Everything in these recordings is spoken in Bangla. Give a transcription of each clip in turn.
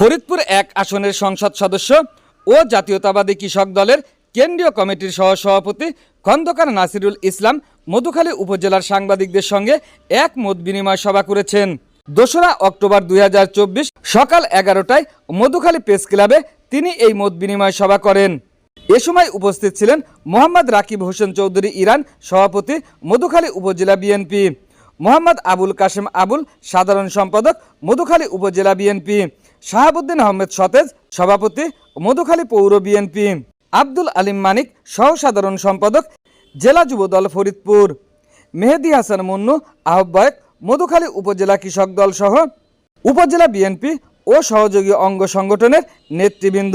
ফরিদপুর এক আসনের সংসদ সদস্য ও জাতীয়তাবাদী কৃষক দলের কেন্দ্রীয় কমিটির সহ সভাপতি খন্দকার নাসিরুল ইসলাম মধুখালী উপজেলার সাংবাদিকদের সঙ্গে এক মত বিনিময় সভা করেছেন। দোসরা অক্টোবর দুই হাজার চব্বিশ সকাল এগারোটায় মধুখালী প্রেস ক্লাবে তিনি এই মত বিনিময় সভা করেন। এ সময় উপস্থিত ছিলেন মোহাম্মদ রাকিব হোসেন চৌধুরী ইরান সভাপতি মধুখালী উপজেলা বিএনপি। মোহাম্মদ আবুল কাশেম আবুল, সাধারণ সম্পাদক, মধুখালী উপজেলা বিএনপি শাহাবুদ্দিন আহমেদ সতেজ, সভাপতি, মধুখালী পৌর বিএনপি আব্দুল আলিম মানিক সহ সাধারণ সম্পাদক, জেলা যুবদল ফরিদপুর, মেহেদি হাসান মুন্নু, আহ্বায়ক, মধুখালী উপজেলা কৃষক দল সহ উপজেলা বিএনপি ও সহযোগী অঙ্গ সংগঠনের নেতৃবৃন্দ,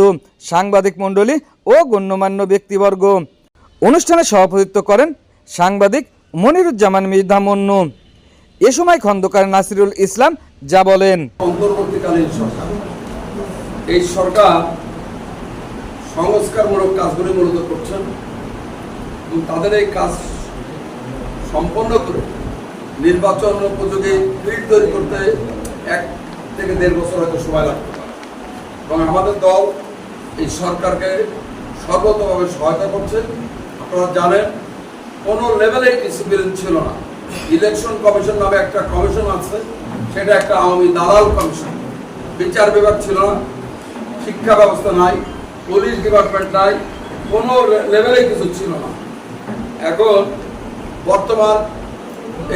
সাংবাদিক মণ্ডলী ও গণ্যমান্য ব্যক্তিবর্গ। অনুষ্ঠানে সভাপতিত্ব করেন সাংবাদিক মনিরুজ্জামান মির্ধা মন্নু। এ সময় খন্দকার নাসিরুল ইসলাম যা বলেন। অন্তর্বর্তীকালীন সরকার। এই সরকার সংস্কারমূলক কাজগুলি মূলত করছেন এবং তাদের এই কাজ সম্পন্ন করে নির্বাচন উপযোগী ফিল্ড তৈরি করতে এক থেকে দেড় বছর হয়তো সময় লাগতে পারে। এবং আমাদের দল এই সরকারকে সর্বতভাবে সহায়তা করছে। আপনারা জানেন, কোনো লেভেলে ডিসিপ্লিন ছিল না। ইলেকশন কমিশন নামে একটা কমিশন আছে, সেটা একটা আওয়ামী দালাল কমিশন। বিচার বিভাগ ছিল না, শিক্ষা ব্যবস্থা নাই, পুলিশ ডিপার্টমেন্ট নাই, কোনো লেভেলে কিছু ছিল না। এখন বর্তমান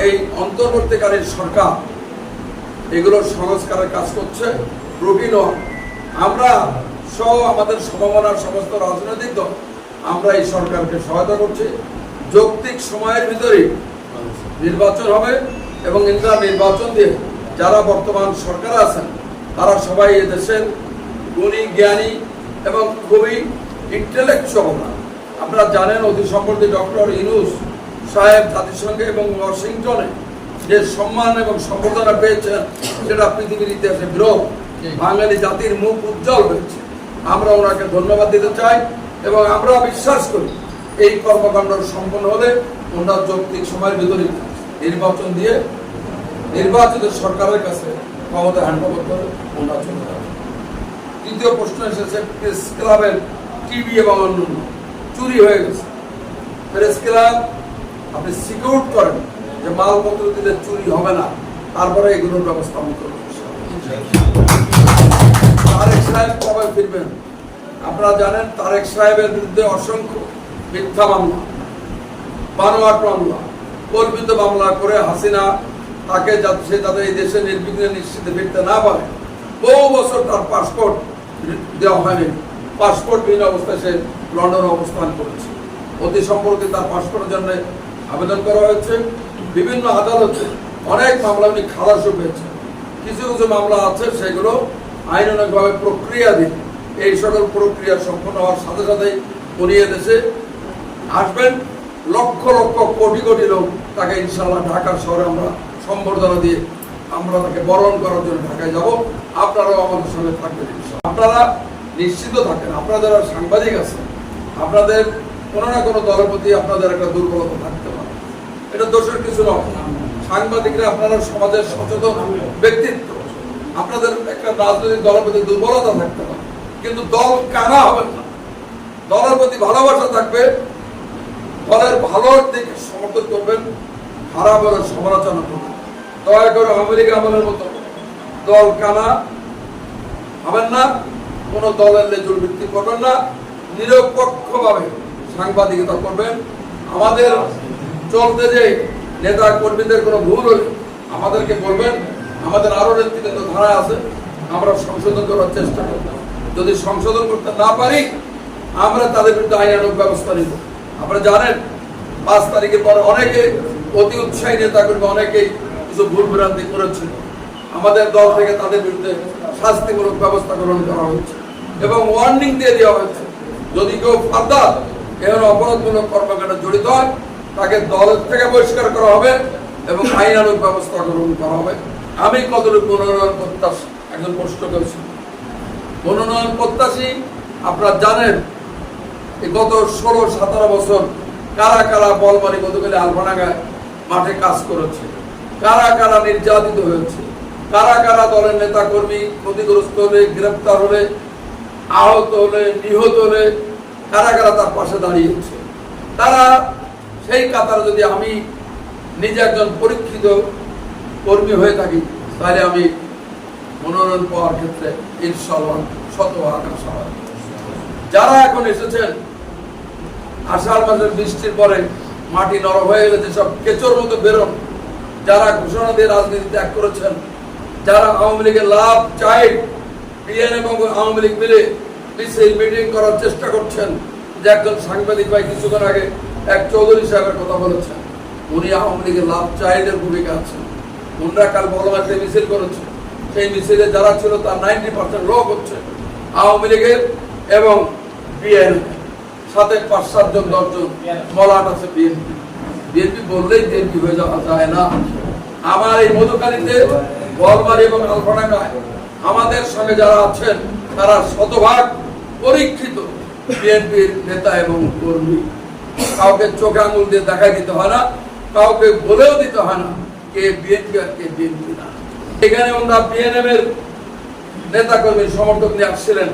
এই অন্তর্বর্তীকালীন সরকার এগুলো সংস্কারের কাজ করছে প্রবীণ আমরা সহ আমাদের সমমনার সমস্ত রাজনৈতিক দল, আমরা এই সরকারকে সহায়তা করছি। যৌক্তিক সময়ের ভিতরে নির্বাচন হবে এবং ইন্দিরা নির্বাচন দিয়ে যারা বর্তমান সরকার আছেন তারা সবাই এদেশের গুণী জ্ঞানী এবং খুবই ইন্টেলেকচুয়াল আপনারা জানেন অতি সম্প্রতি ডক্টর ইনুস সাহেব জাতিসংঘে এবং ওয়াশিংটনে যে সম্মান এবং সম্বর্ধনা পেয়েছেন সেটা পৃথিবীর ইতিহাসে বিরোধ বাঙালি জাতির মুখ উজ্জ্বল হয়েছে। আমরা ওনাকে ধন্যবাদ দিতে চাই এবং আমরা বিশ্বাস করি এই কর্মকাণ্ড সম্পন্ন হলে ওনার যৌক্তিক সময়ের ভিতরে নির্বাচন দিয়ে নির্বাচিত সরকারের কাছে ক্ষমতা হ্যান্ড ওভার করে ওনার চলে যাবে তৃতীয় প্রশ্ন এসেছে, প্রেস ক্লাবের টিভি এবং অন্যান্য চুরি হয়ে গেছে। প্রেস ক্লাব, আপনি সিকিউর করেন যে মালপত্র দিলে চুরি হবে না, তারপরে এগুলোর ব্যবস্থা আমি করব। তারেক সাহেব কবে ফিরবেন? আপনারা জানেন, তারেক সাহেবের বিরুদ্ধে অসংখ্য মিথ্যা মামলা, বানোয়াট মামলা কল্পিত মামলা করে হাসিনা তাকে যাতে সে যাতে এই দেশে নির্বিঘ্নে নিশ্চিতে ফিরতে না পারে। বহু বছর তার পাসপোর্ট দেওয়া হয়নি। পাসপোর্ট বিহীন অবস্থায় সে লন্ডনে অবস্থান করেছে। অতি সম্পর্কে তার পাসপোর্টের জন্য আবেদন করা হয়েছে। বিভিন্ন আদালতে অনেক মামলা উনি খালাসও পেয়েছে কিছু কিছু মামলা আছে, সেগুলো আইনানুগভাবে প্রক্রিয়াধীন। এই সকল প্রক্রিয়া সম্পন্ন হওয়ার সাথে সাথেই উনি এদেশে আসবেন। লক্ষ লক্ষ কোটি কোটি লোক তাকে ইনশাল্লাহ ঢাকা শহরে আমরা সম্বর্ধনা দিয়ে আমরা তাকে বরণ করার জন্য ঢাকায় যাব। আপনারাও আমাদের সঙ্গে থাকবেন আপনারা নিশ্চিত থাকেন আপনারা যারা সাংবাদিক আছেন আপনাদের কোনো না কোনো দলের প্রতি আপনাদের একটা দুর্বলতা থাকতে পারে। এটা দোষের কিছু নয়। সাংবাদিকরা আপনারা সমাজের সচেতন ব্যক্তিত্ব। আপনাদের একটা রাজনৈতিক দলের প্রতি দুর্বলতা থাকতে পারে। কিন্তু দল কানা হবে না। দলের প্রতি ভালোবাসা থাকবে দলের ভালোর দিকে সমর্থন করবেন, খারাপ হলে সমালোচনা করবেন। দয়া করে আমেরিকা আমলের মতো দল কানা হবেন না, কোন দলের লেজুর ভিত্তি করবেন না, নিরপেক্ষভাবে সাংবাদিকতা করবেন। আমাদের চলতে যে নেতা কর্মীদের কোনো ভুল হলে আমাদেরকে বলবেন, আমাদের আরও নেতৃত্ব ধারা আছে, আমরা সংশোধন করার চেষ্টা করব। যদি সংশোধন করতে না পারি, আমরা তাদের বিরুদ্ধে আইনানুক ব্যবস্থা নিব। আপনারা জানেন, পাঁচ তারিখের পরে অনেকে অতি উৎসাহী নেতা করবে অনেকেই কিছু ভুল ভ্রান্তি করেছিল আমাদের দল থেকে তাদের বিরুদ্ধে শাস্তিমূলক ব্যবস্থা গ্রহণ করা হয়েছে এবং ওয়ার্নিং দিয়ে দেওয়া হয়েছে যদি কেউ ফার্দার এমন অপরাধমূলক কর্মকাণ্ডে জড়িত হয়, তাকে দল থেকে বহিষ্কার করা হবে এবং আইনানুক ব্যবস্থা গ্রহণ করা হবে। আমি কতটুকু মনোনয়ন প্রত্যাশী? একজন প্রশ্ন করেছি মনোনয়ন প্রত্যাশী, আপনারা জানেন গত ষোলো, সতেরো বছর কারা কারা বলবাড়ি গতকালে আলফানাগায় মাঠে কাজ করেছে? কারা কারা নির্যাতিত হয়েছে? কারা কারা দলের নেতা কর্মী ক্ষতিগ্রস্ত হলে, গ্রেপ্তার হলে, আহত হলে, নিহত হলে, কারা কারা তার পাশে দাঁড়িয়েছে? তারা সেই কাতার যদি আমি নিজে একজন পরীক্ষিত কর্মী হয়ে থাকি, তাহলে আমি মনোনয়ন পাওয়ার ক্ষেত্রে ইনশাল্লাহ শতভাগ আশাবাদী। যারা এখন এসেছেন, আষাঢ় মাসের বৃষ্টির পরে মাটি নরম হয়ে গেছে, সব কেচোর মতো বেরোন যারা ঘোষণা দিয়ে রাজনীতি ত্যাগ করেছেন, যারা আওয়ামী লীগের লাভ চাই বিএন এবং আওয়ামী লীগ মিলে মিটিং করার চেষ্টা করছেন। যে একজন সাংবাদিক ভাই কিছুক্ষণ আগে এক চৌধুরী সাহেবের কথা বলেছেন, উনি আওয়ামী লীগের লাভ চাইদের ভূমিকা আছেন উনরা কাল বলমাতে মিছিল করেছে, সেই মিছিলে যারা ছিল, তার নাইনটি পার্সেন্ট লোক হচ্ছে আওয়ামী লীগের এবং বিএনপি সাথে পাঁচ, সাতজন, দশজন, মলাট আছে বিএনপি। বিএনপি বললেই বিএনপি হয়ে যাওয়া যায় না। আমার এই মধুকালীতে বলমারি এবং আলফাডাঙ্গায় আমাদের সঙ্গে যারা আছেন, তারা শতভাগ পরীক্ষিত বিএনপির নেতা এবং কর্মী। কাউকে চোখে আঙুল দিয়ে দেখাই দিতে হয় না, কাউকে বলেও দিতে হয় না কে বিএনপি আর কে বিএনপি না। এখানে আমরা বিএনএম এর নেতা কর্মী সমর্থক নিয়ে আসছিলেন।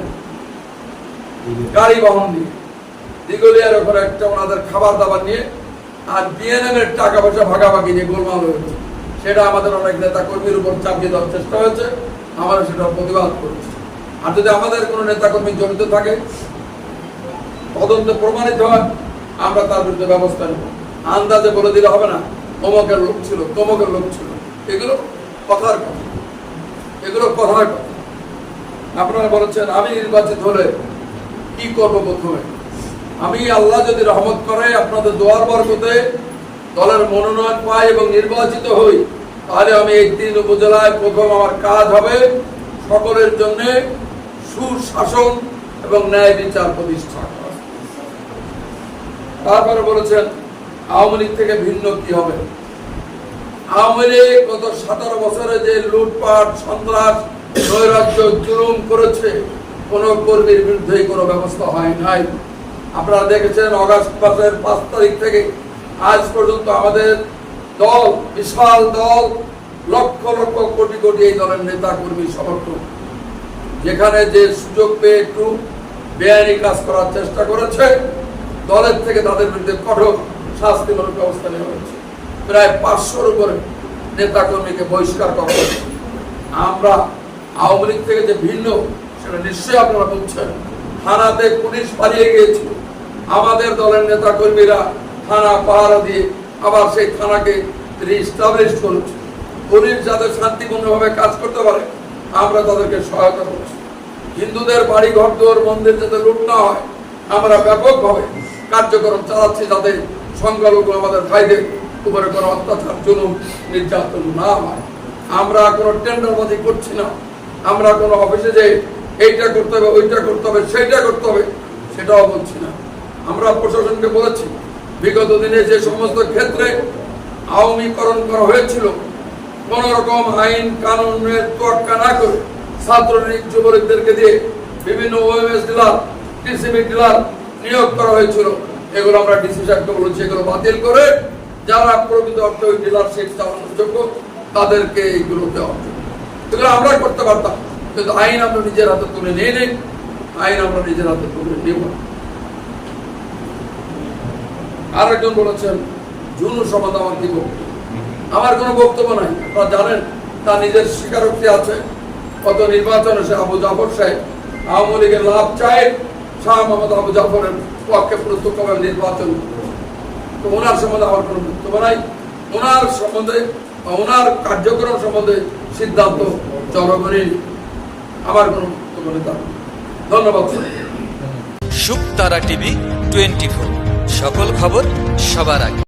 গাড়ি বহন নিয়ে দিগলিয়ার ওপরে একটা ওনাদের খাবার দাবার নিয়ে আর বিএনএম এর টাকা পয়সা ভাগাভাগি নিয়ে গোলমাল হয়েছে সেটা আমাদের অনেক নেতা কর্মীর উপর চাপিয়ে দেওয়ার চেষ্টা হয়েছে আমরা সেটা প্রতিবাদ করেছি। আর যদি আমাদের কোনো নেতা কর্মী জড়িত থাকে, তদন্ত প্রমাণিত হয়, আমরা তার বিরুদ্ধে ব্যবস্থা নেব। আন্দাজে বলে দিলে হবে না অমকের লোক ছিল, তমকের লোক ছিল। এগুলো কথার কথা। এগুলো কথার কথা। আপনারা বলেছেন, আমি নির্বাচিত হলে কি করব প্রথমে? আমি আল্লাহ যদি রহমত করে, আপনাদের দোয়ার বরকতে দলের মনোনয়ন পাই এবং নির্বাচিত হই, তাহলে আমি এই তিন উপজেলায় প্রথম আমার কাজ হবে সকলের জন্য সুশাসন এবং ন্যায় বিচার প্রতিষ্ঠা তারপরে বলেছেন, আওয়ামী লীগ থেকে ভিন্ন কি হবে? আওয়ামী লীগ গত সতেরো বছরে যে লুটপাট, সন্ত্রাস, নৈরাজ্য, জুলুম করেছে কোন কর্মীর বিরুদ্ধে কোনো ব্যবস্থা হয় নাই। আপনারা দেখেছেন অগাস্ট মাসের পাঁচ তারিখ থেকে আজ পর্যন্ত আমাদের দল, বিশাল দল, লক্ষ লক্ষ কোটি কোটি এই দলের নেতা, কর্মী, সমর্থক, যেখানে যে সুযোগ পেয়ে একটু বেআইনি কাজ করার চেষ্টা করেছে, দলের থেকে তাদের বিরুদ্ধে কঠোর শাস্তিমূলক ব্যবস্থা নেওয়া হয়েছে। প্রায় পাঁচশোর উপরে নেতা কর্মীকে বহিষ্কার করা হয়েছে। আমরা আওয়ামী লীগ থেকে যে ভিন্ন সেটা নিশ্চয়ই আপনারা বুঝছেন থানাতে পুলিশ পালিয়ে গিয়েছিল আমাদের দলের নেতা কর্মীরা থানা পাহারা দিয়ে আবার সেই থানাকে রিস্টাবলিশ করেছে। পুলিশ যাতে শান্তিপূর্ণভাবে কাজ করতে পারে, আমরা তাদেরকে সহায়তা করছি। হিন্দুদের বাড়ি, ঘর, দুয়ার, মন্দির যাতে লুট না হয়, আমরা ব্যাপকভাবে কার্যক্রম চালাচ্ছি যাতে সংখ্যালঘু আমাদের ভাইদের উপরে কোনো অত্যাচার, জুলুম, নির্যাতন না হয়। আমরা কোনো টেন্ডারবাজি করছি না। আমরা কোনো অফিসে যে এইটা করতে হবে, ওইটা করতে হবে, সেইটা করতে হবে, সেটাও বলছি না। আমরা প্রশাসনকে বলেছি, বিগত দিনে যে সমস্ত ক্ষেত্রে আওয়ামীকরণ করা হয়েছিল, কোন রকম আইন কানুনের তোয়াক্কা না করে ছাত্রলীগ, যুবলীগদেরকে দিয়ে বিভিন্ন ওএমএস ডিলার টিসিবি ডিলার নিয়োগ করা হয়েছিল। এগুলো আমরা ডিসি সাহেবকে বলেছি, এগুলো বাতিল করে যারা প্রকৃত অর্থে ওই ডিলারশিপ চালানোর যোগ্য তাদেরকে এইগুলো দেওয়া। এগুলো আমরা করতে পারতাম কিন্তু আইন আমরা নিজের হাতে তুলে নিয়ে নেই, আইন আমরা নিজের হাতে তুলে নেব না। আরেকজন বলেছেন জুনু সমাজ আমার কি বক্তব্য? আমার কোনো বক্তব্য নাই। আপনারা জানেন, তার নিজের স্বীকারোক্তি আছে। কত নির্বাচনে সে আবু জাফর সাহেব আওয়ামী লীগের লাভ চায়, শাহ মোহাম্মদ আবু জাফরের পক্ষে প্রত্যক্ষভাবে নির্বাচন তো ওনার সম্বন্ধে আমার কোনো বক্তব্য নাই। ওনার সম্বন্ধে, ওনার কার্যক্রম সম্বন্ধে সিদ্ধান্ত জনগণের আমার কোনো বক্তব্য। ধন্যবাদ সুকতারা টিভি টোয়েন্টি ফোর সকল খবর সবার আগে।